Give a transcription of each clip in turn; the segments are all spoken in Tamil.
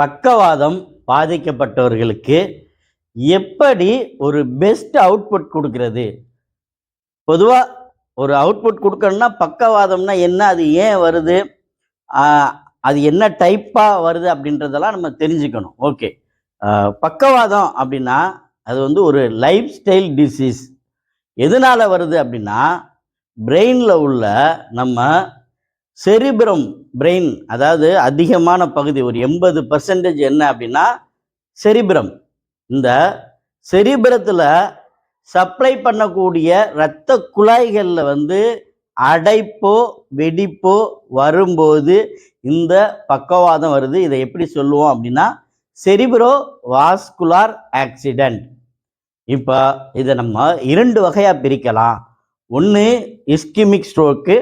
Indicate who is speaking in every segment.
Speaker 1: பக்கவாதம் பாதிக்கப்பட்டவர்களுக்கு எப்படி ஒரு பெஸ்ட் அவுட்புட் கொடுக்கிறது? பொதுவாக ஒரு அவுட்புட் கொடுக்கணும்னா பக்கவாதம்னா என்ன? அது ஏன் வருது? அது என்ன டைப்பாக வருது அப்படின்றதெல்லாம் நம்ம தெரிஞ்சுக்கணும். ஓகே பக்கவாதம் அப்படின்னா அது வந்து ஒரு லைஃப் ஸ்டைல் டிசீஸ் எதனால் வருது அப்படின்னா பிரெயினில் உள்ள நம்ம செரிபிரம் பிரெயின் அதாவது அதிகமான பகுதி ஒரு எண்பது பர்சன்டேஜ் என்ன அப்படின்னா செரிபிரம். இந்த செரிபிரத்தில் சப்ளை பண்ணக்கூடிய இரத்த குழாய்களில் வந்து அடைப்போ வெடிப்போ வரும்போது இந்த பக்கவாதம் வருது. இதை எப்படி சொல்லுவோம் அப்படின்னா செரிபிரோ வாஸ்குலார் ஆக்சிடென்ட் இப்போ இதை நம்ம இரண்டு வகையாக பிரிக்கலாம். ஒன்று இஸ்கிமிக் ஸ்ட்ரோக்கு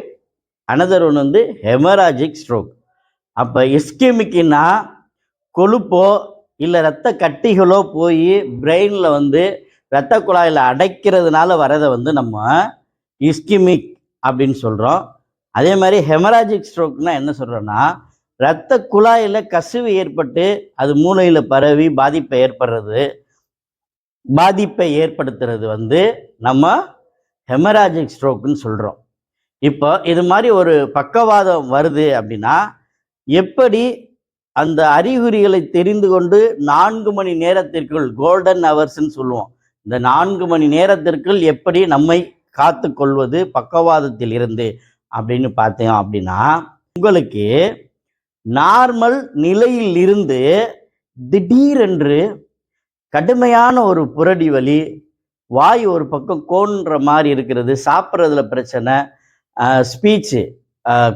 Speaker 1: அனதர் ஒன்று வந்து ஹெமராஜிக் ஸ்ட்ரோக் அப்போ இஸ்கிமிக்குன்னா கொழுப்போ இல்லை ரத்த கட்டிகளோ போய் பிரெயினில் வந்து இரத்த குழாயில் அடைக்கிறதுனால வரதை வந்து நம்ம இஸ்கிமிக் அப்படின்னு சொல்கிறோம் அதே மாதிரி ஹெமராஜிக் ஸ்ட்ரோக்னா என்ன சொல்கிறோன்னா இரத்த குழாயில் கசிவு ஏற்பட்டு அது மூளையில் பரவி பாதிப்பை ஏற்படுறது. பாதிப்பை ஏற்படுத்துறது வந்து நம்ம ஹெமராஜிக் ஸ்ட்ரோக்குன்னு சொல்கிறோம் இப்போ இது மாதிரி ஒரு பக்கவாதம் வருது அப்படின்னா எப்படி அந்த அறிகுறிகளை தெரிந்து கொண்டு நான்கு மணி நேரத்திற்குள் கோல்டன் ஹவர்ஸ்ன்னு சொல்லுவோம். இந்த நான்கு மணி நேரத்திற்குள் எப்படி நம்மை காத்து கொள்வது பக்கவாதத்தில் இருந்து அப்படின்னு பார்த்தோம் அப்படின்னா உங்களுக்கு நார்மல் நிலையில் இருந்து திடீரென்று கடுமையான ஒரு புரடி வலி வாய் ஒரு பக்கம் கோன்ற மாதிரி இருக்கிறது சாப்பிட்றதுல பிரச்சனை ஸ்பீச்சு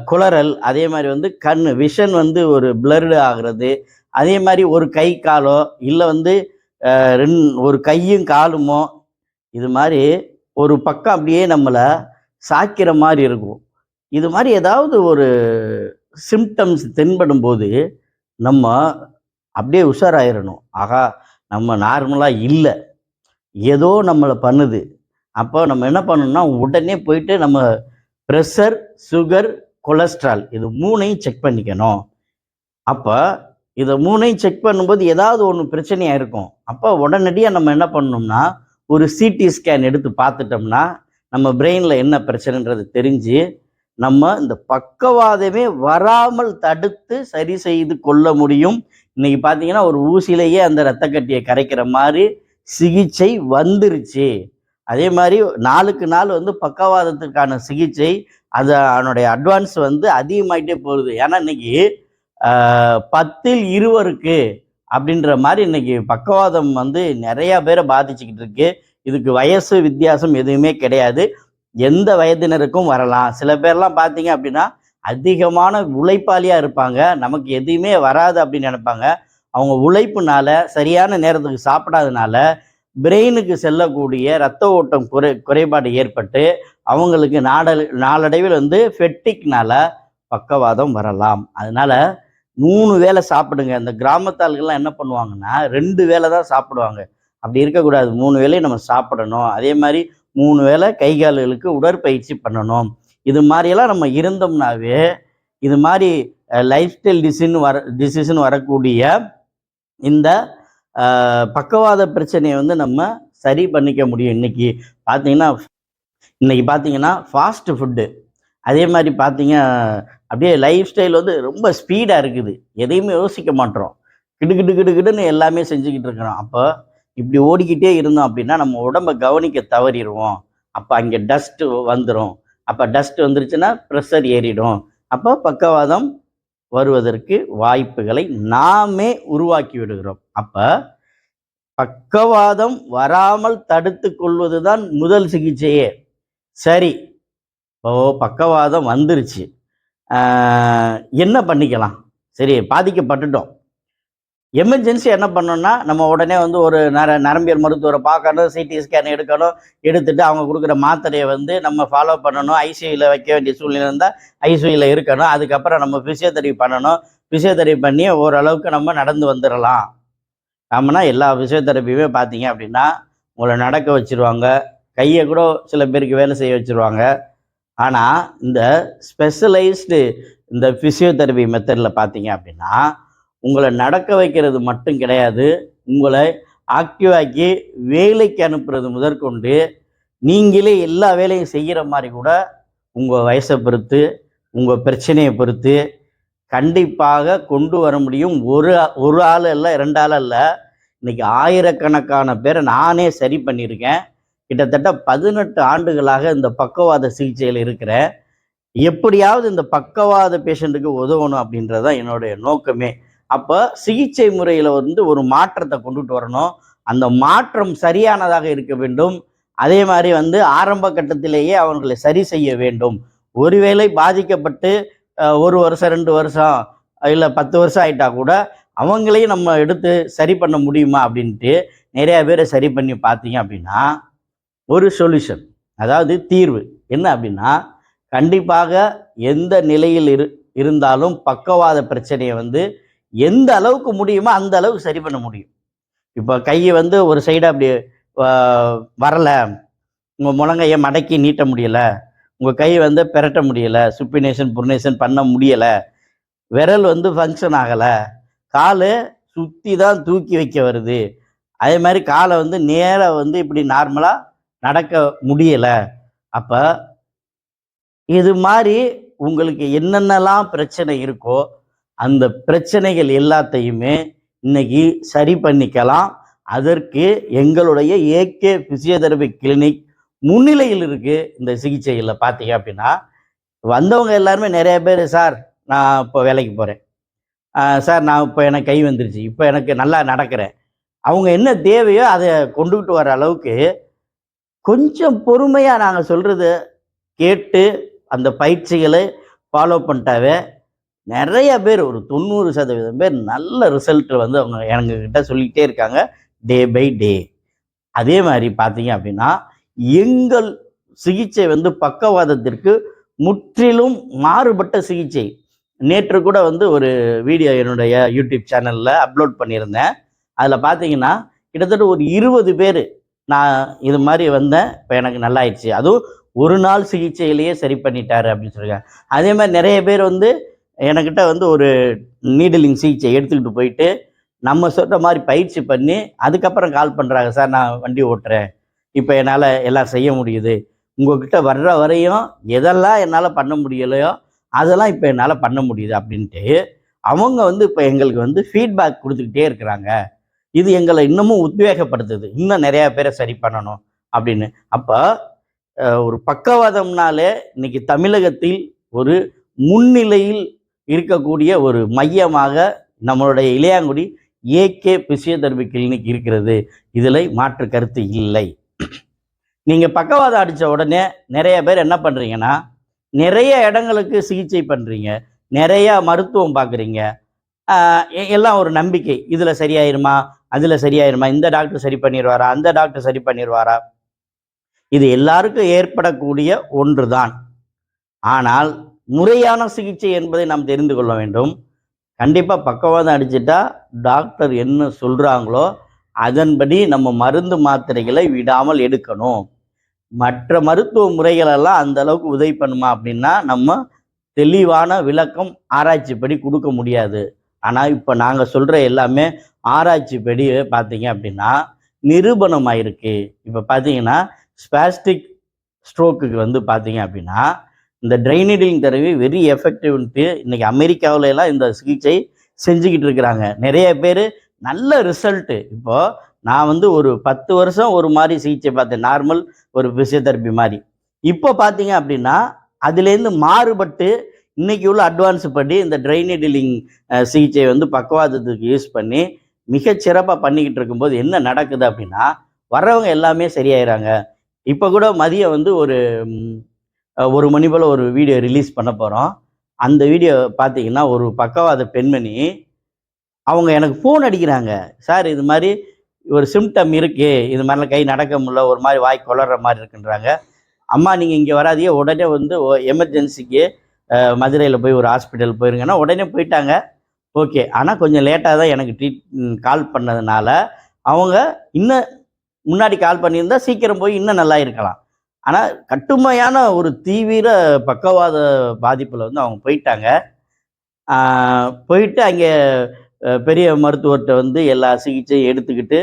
Speaker 1: குளறல் அதே மாதிரி வந்து கண் விஷன் வந்து ஒரு பிளர்டு ஆகிறது அதே மாதிரி ஒரு கை காலோ இல்லை வந்து ரெண் ஒரு கையும் காலுமோ இது மாதிரி ஒரு பக்கம் அப்படியே நம்மளை சாய்க்கிற மாதிரி இருக்கும். இது மாதிரி ஏதாவது ஒரு சிம்டம்ஸ் தென்படும் போது நம்ம அப்படியே உஷாராயிரணும். ஆகா நம்ம நார்மலாக இல்லை. ஏதோ நம்மளை பண்ணுது. அப்போ நம்ம என்ன பண்ணணும்னா உடனே போயிட்டு நம்ம ப்ரெஷர் சுகர் கொலஸ்ட்ரால் இது மூணையும் செக் பண்ணிக்கணும். அப்போ இதை மூணையும் செக் பண்ணும்போது ஏதாவது ஒன்று பிரச்சனையாக இருக்கும் அப்போ உடனடியாக நம்ம என்ன பண்ணணும்னா ஒரு சிடி ஸ்கேன் எடுத்து பார்த்துட்டோம்னா நம்ம பிரெயினில் என்ன பிரச்சனைன்றது தெரிஞ்சு நம்ம இந்த பக்கவாதமே வராமல் தடுத்து சரி செய்து கொள்ள முடியும். இன்னைக்கு பார்த்தீங்கன்னா ஒரு ஊசியிலேயே அந்த இரத்த கட்டியை கரைக்கிற மாதிரி சிகிச்சை வந்துருச்சு. அதே மாதிரி நாளுக்கு நாள் வந்து பக்கவாதத்துக்கான சிகிச்சை அது அதனுடைய அட்வான்ஸ் வந்து அதிகமாயிட்டே போகுது. ஏன்னா இன்னைக்கு பத்தில் இருவருக்கு அப்படின்ற மாதிரி இன்னைக்கு பக்கவாதம் வந்து நிறைய பேரை பாதிச்சுக்கிட்டு இருக்கு. இதுக்கு வயசு வித்தியாசம் எதுவுமே கிடையாது. எந்த வயதினருக்கும் வரலாம். சில பேர்லாம் பார்த்தீங்க அப்படின்னா அதிகமான உழைப்பாளியாக இருப்பாங்க. நமக்கு எதுவுமே வராது அப்படின்னு நினைப்பாங்க. அவங்க உழைப்புனால சரியான நேரத்துக்கு சாப்பிடாதனால பிரெயினுக்கு செல்லக்கூடிய இரத்த ஓட்டம் குறை குறைபாடு ஏற்பட்டு அவங்களுக்கு நாட நாளடைவில் வந்து ஃபெட்டிக்னால பக்கவாதம் வரலாம். அதனால மூணு வேளை சாப்பிடுங்க. இந்த கிராமத்தாள்கள்லாம் என்ன பண்ணுவாங்கன்னா ரெண்டு வேளை தான் சாப்பிடுவாங்க. அப்படி இருக்கக்கூடாது. மூணு வேலையை நம்ம சாப்பிடணும். அதே மாதிரி மூணு வேளை கை கால்களுக்கு உடற்பயிற்சி பண்ணணும். இது மாதிரியெல்லாம் நம்ம இருந்தோம்னாவே இது மாதிரி லைஃப் ஸ்டைல் டிசின்னு வர டிசிஷன் வரக்கூடிய இந்த பக்கவாத பிரச்சனையை வந்து நம்ம சரி பண்ணிக்க முடியும். இன்னைக்கு பார்த்தீங்கன்னா இன்னைக்கு பார்த்தீங்கன்னா ஃபாஸ்ட் ஃபுட்டு அதே மாதிரி பார்த்தீங்க அப்படியே லைஃப் ஸ்டைல் வந்து ரொம்ப ஸ்பீடாக இருக்குது. எதையுமே யோசிக்க மாட்டோம். கிடு கிடு கிடு கிடுன்னு எல்லாமே செஞ்சுக்கிட்டு இருக்கிறோம். அப்போ இப்படி ஓடிக்கிட்டே இருந்தோம் அப்படின்னா நம்ம உடம்ப கவனிக்க தவறிடுவோம். அப்போ அங்கே டஸ்ட்டு வந்துடும் அப்போ டஸ்ட் வந்துருச்சுன்னா ப்ரெஷர் ஏறிடும். அப்போ பக்கவாதம் வருவதற்கு வாய்ப்புகளை நாமே உருவாக்கி விடுகிறோம். அப்போ பக்கவாதம் வராமல் தடுத்து கொள்வதுதான் முதல் சிகிச்சையே. சரி. இப்போ பக்கவாதம் வந்துருச்சு. என்ன பண்ணிக்கலாம்? சரி பாதிக்கப்பட்டுட்டோம். எமர்ஜென்சி என்ன பண்ணோம்னா நம்ம உடனே வந்து ஒரு நர நரம்பியல் மருத்துவரை பார்க்கணும் சிடி ஸ்கேன் எடுக்கணும் எடுத்துட்டு அவங்க கொடுக்குற மாத்திரையை வந்து நம்ம ஃபாலோ பண்ணணும் ஐசியூவில் வைக்க வேண்டிய சூழ்நிலை இருந்தால் ஐசியூவில் இருக்கணும் அதுக்கப்புறம் நம்ம ஃபிசியோதெரபி பண்ணணும் ஃபிசியோதெரபி பண்ணி ஓரளவுக்கு நம்ம நடந்து வந்துடலாம் ஆமாம்னா எல்லா ஃபிசியோதெரப்பியுமே பார்த்தீங்க அப்படின்னா உங்களை நடக்க வச்சிருவாங்க. கையை கூட சில பேருக்கு வேலை செய்ய வச்சிருவாங்க. ஆனால் இந்த ஸ்பெஷலைஸ்டு இந்த ஃபிசியோதெரபி மெத்தடில் பார்த்தீங்க அப்படின்னா உங்களை நடக்க வைக்கிறது மட்டும் கிடையாது. உங்களை ஆக்டிவாக்கி வேலைக்கு அனுப்புறது முதற்கொண்டு நீங்களே எல்லா வேலையும் செய்கிற மாதிரி கூட உங்கள் வயசை பொறுத்து உங்கள் பிரச்சனையை பொறுத்து கண்டிப்பாக கொண்டு வர முடியும். ஒரு ஒரு ஆள் இல்லை ரெண்டு ஆள் இல்லை இன்னைக்கு ஆயிரக்கணக்கான பேரை நானே சரி பண்ணியிருக்கேன். கிட்டத்தட்ட பதினெட்டு ஆண்டுகளாக இந்த பக்கவாத சிகிச்சையில் இருக்கிறேன். எப்படியாவது இந்த பக்கவாத பேஷண்ட்டுக்கு உதவணும் அப்படின்றது தான் என்னுடைய நோக்கமே. அப்போ சிகிச்சை முறையில் வந்து ஒரு மாற்றத்தை கொண்டுட்டு வரணும். அந்த மாற்றம் சரியானதாக இருக்க வேண்டும். அதே மாதிரி வந்து ஆரம்ப கட்டத்திலேயே அவர்களை சரி செய்ய வேண்டும். ஒருவேளை பாதிக்கப்பட்டு ஒரு வருஷம் ரெண்டு வருஷம் இல்லை பத்து வருஷம் ஆயிட்டா கூட அவங்களையும் நம்ம எடுத்து சரி பண்ண முடியுமா அப்படின்ட்டு நிறையா பேரை சரி பண்ணி பார்த்தீங்க அப்படின்னா ஒரு சொல்யூஷன் அதாவது தீர்வு. என்ன அப்படின்னா கண்டிப்பாக எந்த நிலையில் இரு இருந்தாலும் பக்கவாத பிரச்சனையை வந்து எந்த அளவுக்கு முடியுமோ அந்த அளவுக்கு சரி பண்ண முடியும். இப்போ கையை வந்து ஒரு சைடு அப்படி வரலை உங்கள் முழங்கையை மடக்கி நீட்ட முடியல உங்கள் கை வந்து பெரட்ட முடியல சுப்பினேஷன் புர்னேஷன் பண்ண முடியலை விரல் வந்து ஃபங்க்ஷன் ஆகலை கால் சுற்றி தான் தூக்கி வைக்க வருது. அதே மாதிரி காலை வந்து நேராக வந்து இப்படி நார்மலாக நடக்க முடியலை. அப்போ இது மாதிரி உங்களுக்கு என்னென்னலாம் பிரச்சனை இருக்கோ அந்த பிரச்சனைகள் எல்லாத்தையுமே இன்னைக்கு சரி பண்ணிக்கலாம். அதற்கு எங்களுடைய ஏகே பிசியோதெரபி கிளினிக் முன்னிலையில் இருக்குது இந்த சிகிச்சையில் பார்த்தீங்க அப்படின்னா வந்தவங்க எல்லாருமே நிறைய பேர் சார் நான் இப்போ வேலைக்கு போகிறேன் சார் நான் இப்போ எனக்கு கை வந்துருச்சு. இப்போ எனக்கு நல்லா நடக்கிறேன். அவங்க என்ன தேவையோ அதை கொண்டுகிட்டு வர அளவுக்கு கொஞ்சம் பொறுமையாக நாங்கள் சொல்கிறத கேட்டு அந்த பயிற்சிகளை ஃபாலோ பண்ணிட்டாவே நிறைய பேர் ஒரு தொண்ணூறு சதவீதம் பேர் நல்ல ரிசல்ட்டு வந்து அவங்க எங்ககிட்ட சொல்லிக்கிட்டே இருக்காங்க டே பை டே அதே மாதிரி பார்த்தீங்க அப்படின்னா எங்கள் சிகிச்சை வந்து பக்கவாதத்திற்கு முற்றிலும் மாறுபட்ட சிகிச்சை. நேற்று கூட வந்து ஒரு வீடியோ என்னுடைய யூடியூப் சேனலில் அப்லோட் பண்ணியிருந்தேன். அதில் பார்த்தீங்கன்னா கிட்டத்தட்ட ஒரு இருபது பேர் நான் இது மாதிரி வந்தேன். இப்போ எனக்கு நல்லாயிடுச்சு. அதுவும் ஒரு நாள் சிகிச்சையிலேயே சரி பண்ணிட்டாரு அப்படின்னு சொல்லியிருக்காங்க அதே மாதிரி நிறைய பேர் வந்து என்கிட்ட வந்து ஒரு நீடலிங் சிகிச்சை எடுத்துக்கிட்டு போயிட்டு நம்ம சொல்கிற மாதிரி பயிற்சி பண்ணி அதுக்கப்புறம் கால் பண்ணுறாங்க சார் நான் வண்டி ஓட்டுறேன். இப்போ என்னால் எல்லாம் செய்ய முடியுது. உங்ககிட்ட வர்ற வரையும் எதெல்லாம் என்னால் பண்ண முடியலையோ அதெல்லாம் இப்போ என்னால் பண்ண முடியுது அப்படின்ட்டு அவங்க வந்து இப்போ எங்களுக்கு வந்து ஃபீட்பேக் கொடுத்துக்கிட்டே இருக்கிறாங்க. இது எங்களை இன்னமும் உத்வேகப்படுத்துது. இன்னும் நிறையா பேரை சரி பண்ணணும் அப்படின்னு. அப்போ ஒரு பக்கவாதம்னாலே இன்னைக்கு தமிழகத்தில் ஒரு முன்னிலையில் இருக்கக்கூடிய ஒரு மையமாக நம்மளுடைய இளையாங்குடி ஏகே பிசியோதெரபி கிளினிக் இருக்கிறது. இதில் மாற்று கருத்து இல்லை. நீங்கள் பக்கவாதம் அடித்த உடனே நிறைய பேர் என்ன பண்ணுறீங்கன்னா நிறைய இடங்களுக்கு சிகிச்சை பண்ணுறீங்க நிறையா மருத்துவம் பார்க்குறீங்க எல்லாம் ஒரு நம்பிக்கை. இதில் சரியாயிருமா? அதில் சரியாயிருமா? இந்த டாக்டர் சரி பண்ணிடுவாரா அந்த டாக்டர் சரி பண்ணிடுவாரா இது எல்லாருக்கும் ஏற்படக்கூடிய ஒன்று தான் ஆனால் முறையான சிகிச்சை என்பதை நாம் தெரிந்து கொள்ள வேண்டும். கண்டிப்பாக பக்கவாதம் அடிச்சிட்டா டாக்டர் என்ன சொல்கிறாங்களோ அதன்படி நம்ம மருந்து மாத்திரைகளை விடாமல் எடுக்கணும். மற்ற மருத்துவ முறைகளெல்லாம் அந்த அளவுக்கு உதவி பண்ணுமா அப்படின்னா நம்ம தெளிவான விளக்கம் ஆராய்ச்சிப்படி கொடுக்க முடியாது. ஆனால் இப்போ நாங்கள் சொல்கிற எல்லாமே ஆராய்ச்சிப்படி பார்த்தீங்க அப்படின்னா நிரூபணமாயிருக்கு. இப்போ பார்த்தீங்கன்னா ஸ்பாஸ்டிக் ஸ்ட்ரோக்குக்கு வந்து பார்த்தீங்க அப்படின்னா இந்த ட்ரைனிடிங் தெரவி வெரி எஃபெக்டிவ்ன்ட்டு இன்றைக்கி அமெரிக்காவில எல்லாம் இந்த சிகிச்சை செஞ்சுக்கிட்டு இருக்கிறாங்க. நிறைய பேர் நல்ல ரிசல்ட்டு இப்போ நான் வந்து ஒரு பத்து வருஷம் ஒரு மாதிரி சிகிச்சை பார்த்தேன். நார்மல் ஒரு பிசியோதெரப்பி மாதிரி. இப்போ பார்த்தீங்க அப்படின்னா அதுலேருந்து மாறுபட்டு இன்னைக்கு உள்ள அட்வான்ஸ் படி இந்த ட்ரைனடிலிங் சிகிச்சை வந்து பக்கவாதத்துக்கு யூஸ் பண்ணி மிகச்சிறப்பாக பண்ணிக்கிட்டு இருக்கும்போது என்ன நடக்குது அப்படின்னா வர்றவங்க எல்லாமே சரியாயிறாங்க. இப்போ கூட மதியம் வந்து ஒரு ஒரு மணி போல் ஒரு வீடியோ ரிலீஸ் பண்ண போகிறோம் அந்த வீடியோ பார்த்தீங்கன்னா ஒரு பக்கவாத பெண்மணி அவங்க எனக்கு ஃபோன் அடிக்கிறாங்க. சார் இது மாதிரி ஒரு சிம்டம் இருக்குது இது மாதிரிலாம் கை நடக்க முடியல. ஒரு மாதிரி வாய் கொளற மாதிரி இருக்குன்றாங்க. அம்மா நீங்கள் இங்கே வராதீங்க. உடனே வந்து எமர்ஜென்சிக்கு மதுரையில் போய் ஒரு ஹாஸ்பிட்டல் போயிருங்கன்னா உடனே போயிட்டாங்க. ஓகே. ஆனால் கொஞ்சம் லேட்டாக தான் எனக்கு ட்ரீட் கால் பண்ணதுனால அவங்க இன்னும் முன்னாடி கால் பண்ணியிருந்தா சீக்கிரம் போய் இன்னும் நல்லா இருக்கலாம். ஆனால் கட்டுமையான ஒரு தீவிர பக்கவாத பாதிப்பில் வந்து அவங்க போயிட்டாங்க. போயிட்டு அங்கே பெரிய மருத்துவர்கிட்ட வந்து எல்லா சிகிச்சையும் எடுத்துக்கிட்டு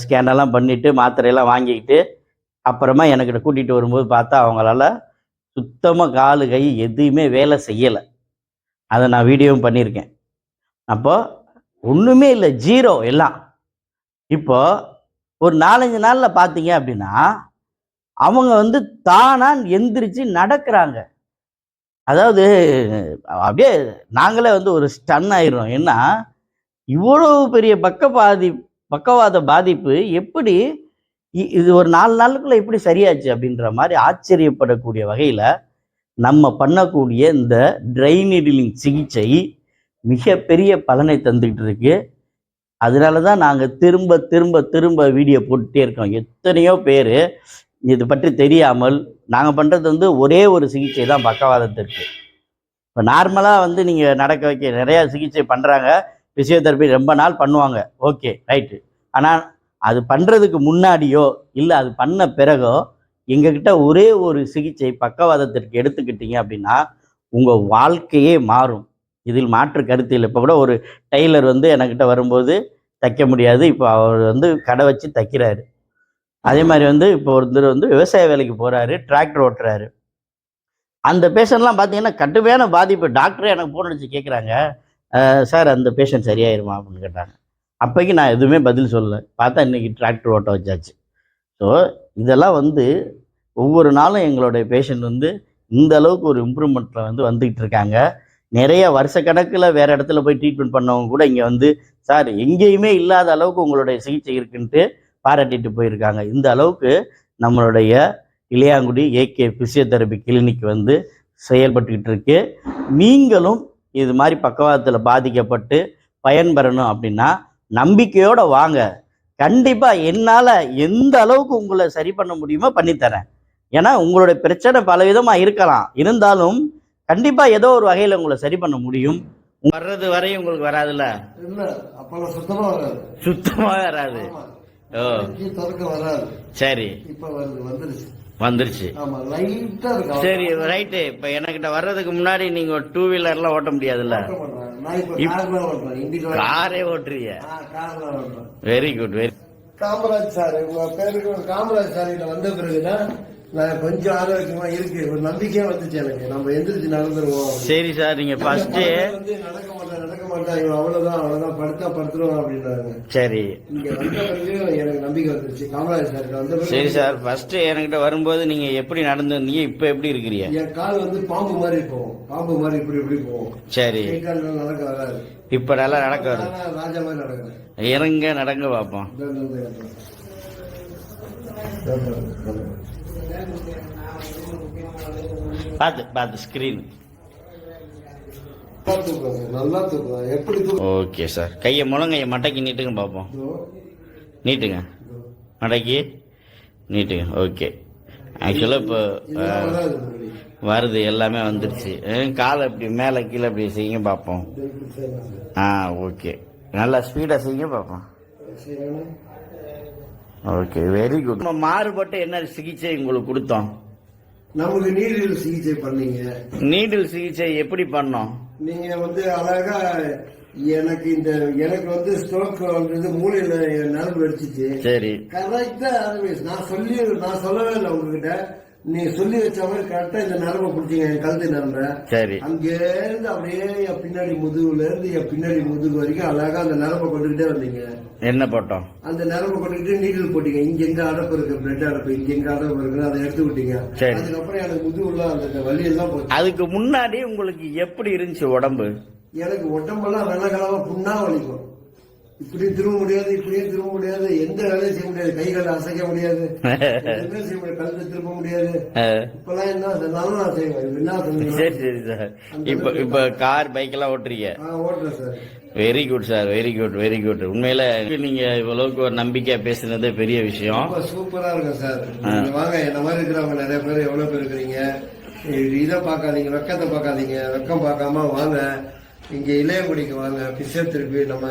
Speaker 1: ஸ்கேனெல்லாம் பண்ணிவிட்டு மாத்திரையெல்லாம் வாங்கிக்கிட்டு அப்புறமா எனக்கிட்ட கூட்டிகிட்டு வரும்போது பார்த்தா அவங்களால சுத்தமாக காலு கை எதுவுமே வேலை செய்யலை. அதை நான் வீடியோவும் பண்ணியிருக்கேன். அப்போது ஒன்றுமே இல்லை ஜீரோ எல்லாம். இப்போது ஒரு நாலஞ்சு நாளில் பார்த்தீங்க அப்படின்னா அவங்க வந்து தானாக எந்திரிச்சு நடக்கிறாங்க. அதாவது அப்படியே நாங்களே வந்து ஒரு ஸ்டன் ஆயிடுறோம். ஏன்னா இவ்வளவு பெரிய பக்கபாதி பக்கவாத பாதிப்பு எப்படி இ- இது ஒரு நாலு நாளுக்குள்ள எப்படி சரியாச்சு அப்படின்ற மாதிரி ஆச்சரியப்படக்கூடிய வகையில் நம்ம பண்ணக்கூடிய இந்த ட்ரை சிகிச்சை மிகப்பெரிய பலனை தந்துக்கிட்டு இருக்கு. அதனால தான் நாங்கள் திரும்ப திரும்ப திரும்ப வீடியோ போட்டுட்டே இருக்கோம். எத்தனையோ பேர் இது பற்றி தெரியாமல் நாங்கள் பண்ணுறது வந்து ஒரே ஒரு சிகிச்சை தான் பக்கவாதத்திற்கு. இப்போ நார்மலாக வந்து நீங்கள் நடக்க வைக்க நிறையா சிகிச்சை பண்ணுறாங்க ஃபிசியோதெரப்பி ரொம்ப நாள் பண்ணுவாங்க. Okay right. ஆனால் அது பண்ணுறதுக்கு முன்னாடியோ இல்லை அது பண்ண பிறகோ எங்ககிட்ட ஒரே ஒரு சிகிச்சை பக்கவாதத்திற்கு எடுத்துக்கிட்டீங்க அப்படின்னா உங்கள் வாழ்க்கையே மாறும். இதில் மாற்று கருத்து இல்லை. இப்போ கூட ஒரு டெய்லர் வந்து என்கிட்ட வரும்போது தைக்க முடியாது. இப்போ அவர் வந்து கடை வச்சு தைக்கிறாரு. அதே மாதிரி வந்து இப்போ ஒருத்தர் வந்து விவசாய வேலைக்கு போகிறாரு டிராக்டர் ஓட்டுறாரு. அந்த பேஷண்ட்லாம் பார்த்தீங்கன்னா கடுமையான பாதிப்பு. டாக்டரே எனக்கு ஃபோன் அடிச்சு கேட்குறாங்க சார் அந்த பேஷண்ட் சரியாயிருமா? அப்படின்னு கேட்டாங்க. அப்போக்கி நான் எதுவுமே பதில் சொல்லலை. பார்த்தா இன்னைக்கு டிராக்டர் ஓட்ட வச்சாச்சு. ஸோ இதெல்லாம் வந்து ஒவ்வொரு நாளும் எங்களுடைய பேஷண்ட் வந்து இந்த அளவுக்கு ஒரு இம்ப்ரூவ்மெண்ட்டில் வந்து வந்துக்கிட்டு இருக்காங்க. நிறைய வருஷக்கணக்கில் வேறு இடத்துல போய் ட்ரீட்மெண்ட் பண்ணவங்க கூட இங்கே வந்து சார் எங்கேயுமே இல்லாத அளவுக்கு உங்களுடைய சிகிச்சை இருக்குன்ட்டு பாராட்டிட்டு போயிருக்காங்க. இந்த அளவுக்கு நம்மளுடைய இளையாங்குடி ஏகே ஃபிசியோதெரபி கிளினிக் வந்து செயல்பட்டுக்கிட்டு இருக்கு. நீங்களும் இது மாதிரி பக்கவாதத்தில் பாதிக்கப்பட்டு பயன்பெறணும் அப்படின்னா நம்பிக்கையோட வாங்க. கண்டிப்பாக என்னால் எந்த அளவுக்கு உங்களை சரி பண்ண முடியுமோ பண்ணித்தரேன். ஏன்னா உங்களுடைய பிரச்சனை பலவிதமாக இருக்கலாம். இருந்தாலும் கண்டிப்பாக ஏதோ ஒரு வகையில் உங்களை சரி பண்ண முடியும். வர்றது வரையும் உங்களுக்கு வராதுல்ல? சுத்தமாக வராது. ஓ
Speaker 2: வராது.
Speaker 1: சரி.
Speaker 2: இப்ப வந்துருச்சு.
Speaker 1: வந்துருச்சு. சரி ரைட்டு இப்போ எனக்கிட்ட வர்றதுக்கு முன்னாடி நீங்கள் டூ வீலர்லாம் ஓட்ட முடியாதுல்ல? காரே ஓட்டுறீங்க? Very good very
Speaker 2: Kamaraj sir உங்க பேருக்கு காமராஜ் சார் வந்த பிறகுதான் நான் கொஞ்சம் ஆரோக்கியமா இருக்கு ஒரு நம்பிக்கையா வந்துச்சு எனக்கு நம்ம எந்திரிச்சு நடந்துருவோம்
Speaker 1: சரி சார் நீங்கள் ஃபஸ்ட்டு
Speaker 2: வந்து நடக்க மாட்டேன் நடக்க மாட்டேன் இவன் அவ்வளவுதான் அவ்வளவுதான் படுத்தா படுத்துருவோம் அப்படின்றாங்க
Speaker 1: சரி
Speaker 2: இங்க வந்த பிறகு எனக்கு நம்பிக்கை வந்துருச்சு காமராஜ் சார் வந்த
Speaker 1: சரி சார் ஃபஸ்ட்டு என்கிட்ட வரும்போது நீங்கள் எப்படி நடந்து வந்தீங்க இப்போ எப்படி இருக்கிறீங்க
Speaker 2: என் கால் வந்து பாம்பு மாதிரி போகும் பாம்பு மாதிரி இப்படி இப்படி போகும்
Speaker 1: சரி
Speaker 2: கால் நடக்க வராது
Speaker 1: இப்போ நல்லா நடக்க வரும்
Speaker 2: ராஜா மாதிரி நடக்கிறேன்
Speaker 1: இறங்க நடங்க பார்ப்போம் பார்த்து பார்த்து ஸ்க்ரீன் ஓகே சார் கையை முழங்கையை மடக்கி நீட்டுங்க பார்ப்போம் நீட்டுங்க. மடக்கி நீட்டுங்க. ஓகே ஆக்சுவலாக இப்போ
Speaker 2: வருது
Speaker 1: எல்லாமே வந்துருச்சு. காலை இப்படி மேலே கீழே இப்படி செய்யுங்க பார்ப்போம் ஆ ஓகே நல்லா ஸ்பீடாக செய்யுங்க பார்ப்போம் ஓகே வெரி குட் நம்ம மாறுபட்டு என்ன சிகிச்சை உங்களுக்கு கொடுத்தோம்?
Speaker 2: நமக்கு நீரிழிவு சிகிச்சை பண்ணீங்க.
Speaker 1: நீடில் சிகிச்சை எப்படி பண்ணோம்?
Speaker 2: நீங்க வந்து அழகா எனக்கு இந்த எனக்கு வந்து ஸ்ட்ரோக் வந்தது மூளையில நரம்பு வெடிச்சிச்சு.
Speaker 1: சரி.
Speaker 2: கரெக்டா நான் சொல்லி நான் சொல்லவே இல்லை உங்ககிட்ட. நீ சொல்லி வச்ச மாதிரி கரெக்டா இந்த நரம்பை பிடிச்சிங்க என் கழுத்து நரம்ப.
Speaker 1: சரி.
Speaker 2: அங்கேருந்து அப்படியே என் பின்னாடி முதுகுல இருந்து என் பின்னாடி முதுகு வரைக்கும் அழகா அந்த நரம்பை கொண்டுகிட்டே வந்தீங்க.
Speaker 1: என்ன போட்டோம்?
Speaker 2: அந்த நரம்பை கொண்டுகிட்டு நீடில் போட்டீங்க. இங்க எங்க அடப்பு இருக்கு பிளட் அடப்பு இங்க எங்க அடப்பு இருக்கு அதை எடுத்து விட்டீங்க. அதுக்கப்புறம் எனக்கு முதுகுல அந்த வலி எல்லாம் போச்சு.
Speaker 1: அதுக்கு முன்னாடி உங்களுக்கு எப்படி இருந்துச்சு உடம்பு?
Speaker 2: எனக்கு உடம்பெல்லாம் வெள்ளக்கிழமை புண்ணா வலிக்கும். இப்படியும் திரும்ப முடியாது இப்படியும் திரும்ப முடியாது. எந்த வேலையும் செய்ய முடியாது. கை காலை அசைக்க முடியாது. எதுவுமே செய்ய முடியாது. கழுத்து இப்பெல்லாம் என்ன? நான் செய்வேன் என்ன
Speaker 1: சரி சரி சார் இப்போ இப்போ கார் பைக் எல்லாம் ஓட்டுறீங்க?
Speaker 2: ஓட்டுறேன் sir.
Speaker 1: Very good sir very good very good உண்மையில நீங்க இவ்வளவுக்கு ஒரு நம்பிக்கையா பேசுனதே பெரிய விஷயம்.
Speaker 2: சூப்பரா இருக்கும் சார். வாங்க என்ன மாதிரி இருக்கிறவங்க நிறைய பேர் எவ்வளவு பேர் இருக்கிறீங்க? இது- இதை பார்க்காதீங்க வெக்கத்தை பார்க்காதீங்க. வெக்கம் பார்க்காம வாங்க. இங்க இளையகுடிக்கு வாங்க பிசியோதெரபி நம்ம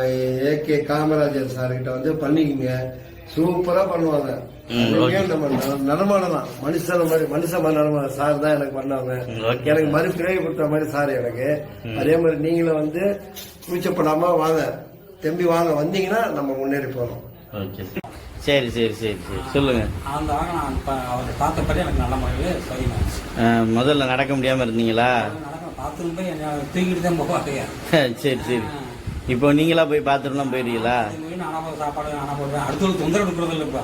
Speaker 2: ஏகே காமராஜர் சார் கிட்ட வந்து பண்ணிக்கங்க. சூப்பரா பண்ணுவாங்க. நம்ம நடமாடலாம் மனுஷன மாதிரி நடமாட சார் தான் எனக்கு பண்ணாங்க. எனக்கு மறு பிறகு கொடுத்த மாதிரி சார் எனக்கு. அதே மாதிரி நீங்களும் வந்து கூச்சப்படாம வாங்க. தம்பி வாங்க வந்தீங்கன்னா நம்ம முன்னேறி போறோம்.
Speaker 1: ஓகே. சரி சரி சரி சரி. சொல்லுங்க.
Speaker 3: அந்த அவரை பார்த்தபடி எனக்கு நல்ல முறையில்
Speaker 1: முதல்ல நடக்க முடியாம இருந்தீங்களா?
Speaker 3: நடக்க பார்த்துட்டு போய் என்னை தூக்கிட்டு தான் போவாங்க
Speaker 1: சரி சரி. இப்போ நீங்களா போய் பார்த்துட்டுலாம் போயிடுவீங்களா
Speaker 3: சாப்பாடு அடுத்தவங்க தொந்தரவு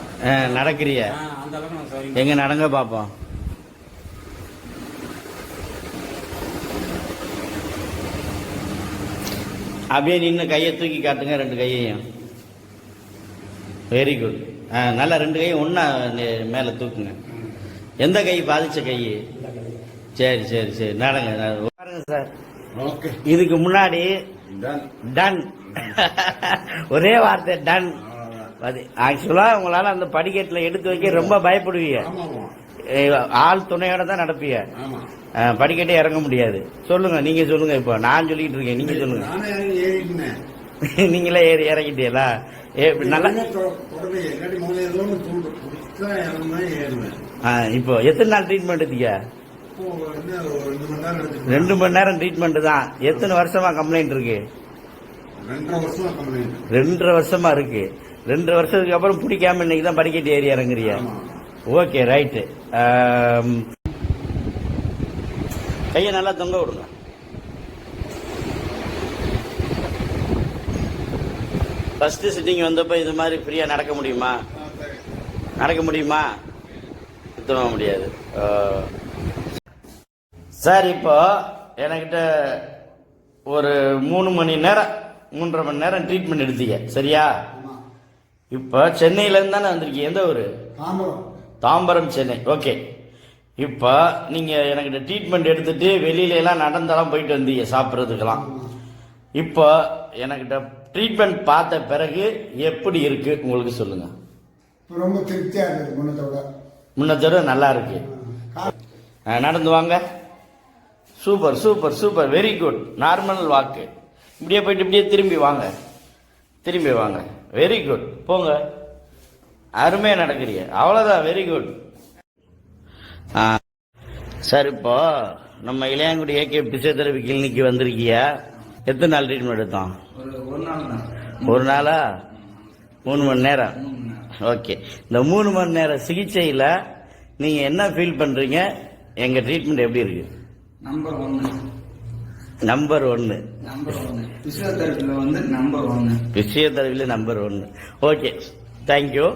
Speaker 1: நடக்கிறிய?
Speaker 3: அந்த அளவுக்கு
Speaker 1: எங்க நடங்க பாப்போம். அப்படியே நின்று கையை தூக்கி காட்டுங்க ரெண்டு கையையும். வெரி குட் நல்லா ரெண்டு கையும் ஒன்றா மேலே தூக்குங்க. எந்த கை? பாதிச்ச கை. சரி சரி சரி. நடங்க சார். இதுக்கு முன்னாடி டன் ஒரே வார்த்தை டன் ஆக்சுவலா உங்களால அந்த படிக்கட்டுல எடுத்து வைக்க ரொம்ப பயப்படுவீங்க. ஆள் துணையோட தான் நடப்பீங்க. படிக்கட்டே இறங்க முடியாது. சொல்லுங்க நீங்க சொல்லுங்க இப்போ. நான் சொல்லிட்டு இருக்கேன் நீங்க சொல்லுங்க. நீங்களே ஏறி இறங்கிட்டீங்களா? ஏ, நல்லா இப்போ எத்தனை நாள் ட்ரீட்மெண்ட் எடுத்தீங்க?
Speaker 2: ரெண்டு மணி நேரம்
Speaker 1: ட்ரீட்மெண்ட் தான். எத்தனை வருஷமா கம்ப்ளைண்ட் இருக்கு?
Speaker 2: ரெண்டரை வருஷம்
Speaker 1: இருக்கு. ரெண்டரை வருஷத்துக்கு அப்புறம் பிடிக்காம இன்னைக்கு தான் படிக்கட்டு ஏறி இறங்குறிய ஓகே ரைட்டு கையை நல்லா தொங்க விடுங்க. ஃபர்ஸ்ட் சிட்டிங் வந்தப்ப இது மாதிரி ஃப்ரீயா நடக்க முடியுமா? நடக்க முடியுமா? சுத்தமாக முடியாது. சார் இப்போ என்கிட்ட ஒரு மூணு மணி நேரம் மூன்றரை மணி நேரம் ட்ரீட்மெண்ட் எடுத்தீங்க. சரியா? இப்போ சென்னையிலேருந்து தானே வந்திருக்கீங்க? எந்த ஊர்?
Speaker 2: தாம்பரம்.
Speaker 1: தாம்பரம் சென்னை. ஓகே. இப்போ நீங்கள் எனக்கிட்ட ட்ரீட்மெண்ட் எடுத்துட்டு வெளியில எல்லாம் நடந்தெல்லாம் போயிட்டு வந்தீங்க சாப்பிட்றதுக்கெல்லாம். இப்போ எனக்கிட்ட ட்ரீட்மெண்ட் பார்த்த பிறகு எப்படி இருக்கு? உங்களுக்கு சொல்லுங்க.
Speaker 4: ரொம்ப திருப்தியாக இருக்குது முன்னத்தோட.
Speaker 1: முன்னத்தோட நல்லா இருக்கு. நடந்து வாங்க. Super super super very good normal walk இப்படியே போயிட்டு இப்படியே திரும்பி வாங்க. திரும்பி வாங்க. வெரி குட் போங்க. அருமையாக நடக்கிறீங்க. அவ்வளோதான் வெரி குட் சார் இப்போ நம்ம இளையாங்குடி ஏகே பிசியோதெரபி கிளினிக்கு வந்திருக்கியா? எத்தனை நாள் ட்ரீட்மெண்ட் எடுத்தோம்?
Speaker 3: ஒரு நாளா?
Speaker 1: மூணு மணி நேரம். ஓகே இந்த மூணு மணி நேரம் சிகிச்சையில் நீங்கள் என்ன ஃபீல் பண்ணுறீங்க எங்கள் ட்ரீட்மெண்ட் எப்படி இருக்குது
Speaker 3: நம்பர் ஒன்று
Speaker 1: நம்பர் ஒன்று
Speaker 3: நம்பர் ஒன்று பிசியோதெரப்பியில் வந்து நம்பர் ஒன்று
Speaker 1: பிசியோதெரபியில் நம்பர் ஒன்று ஓகே தேங்க்யூ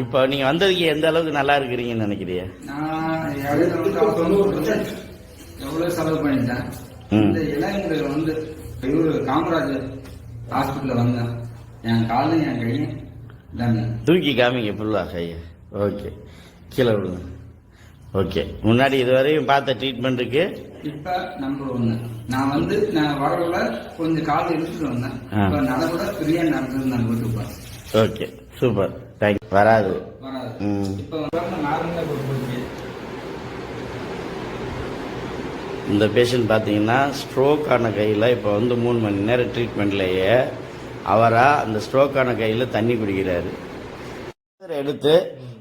Speaker 1: இப்போ நீங்கள் வந்ததுக்கு எந்த அளவுக்கு நல்லா இருக்கிறீங்கன்னு நினைக்கிறீங்க?
Speaker 3: நான் தொண்ணூறு எவ்வளவு செலவு பண்ணிட்டேன். இந்த இளைஞர்கள் வந்து இவரு காமராஜர் ஹாஸ்பிட்டல்ல வந்தேன் என் காலும் என் கையும்
Speaker 1: தூக்கி காமிங்க ஃபுல்லாக கையை. ஓகே கீழே விடுங்க ஓகே. முன்னாடி இதுவரையும் பார்த்த ட்ரீட்மெண்ட்டுக்கு
Speaker 3: இப்ப நம்பர் ஒண்ணு. நான் வந்து நான் வரவுல கொஞ்சம் கால் இழுத்துட்டு வந்தேன். இப்ப நடக்கூட ஃப்ரீயா நடந்து நான் போறேன்
Speaker 1: ஓகே. சூப்பர். தேங்க்யூ வராது.
Speaker 3: வராது. இப்ப போட்டு
Speaker 1: இந்த பேஷண்ட் பார்த்தீங்கன்னா ஸ்ட்ரோக் ஆன கையில் இப்போ வந்து மூணு மணி நேரம் ட்ரீட்மெண்ட்லேயே அவராக அந்த ஸ்ட்ரோக் ஆன கையில் தண்ணி குடிக்கிறாரு. எடுத்து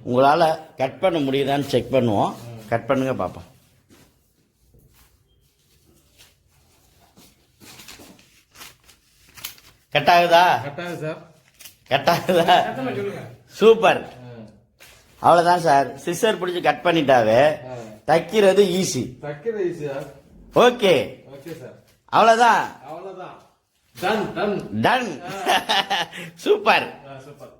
Speaker 1: உங்களால் கட் பண்ண முடியுதான்னு செக் பண்ணுவோம். கட் பண்ணுங்க பார்ப்போம் கட் ஆகுதா? கட் ஆகுதா சூப்பர் அவ்வளோதான் சார் சிஸ்டர் பிடிச்சி கட் பண்ணிட்டாவே தைக்கிறது ஈஸி ஓகே
Speaker 5: ஓகே சார்
Speaker 1: அவ்வளோதான் டன் சூப்பர்
Speaker 5: சூப்பர்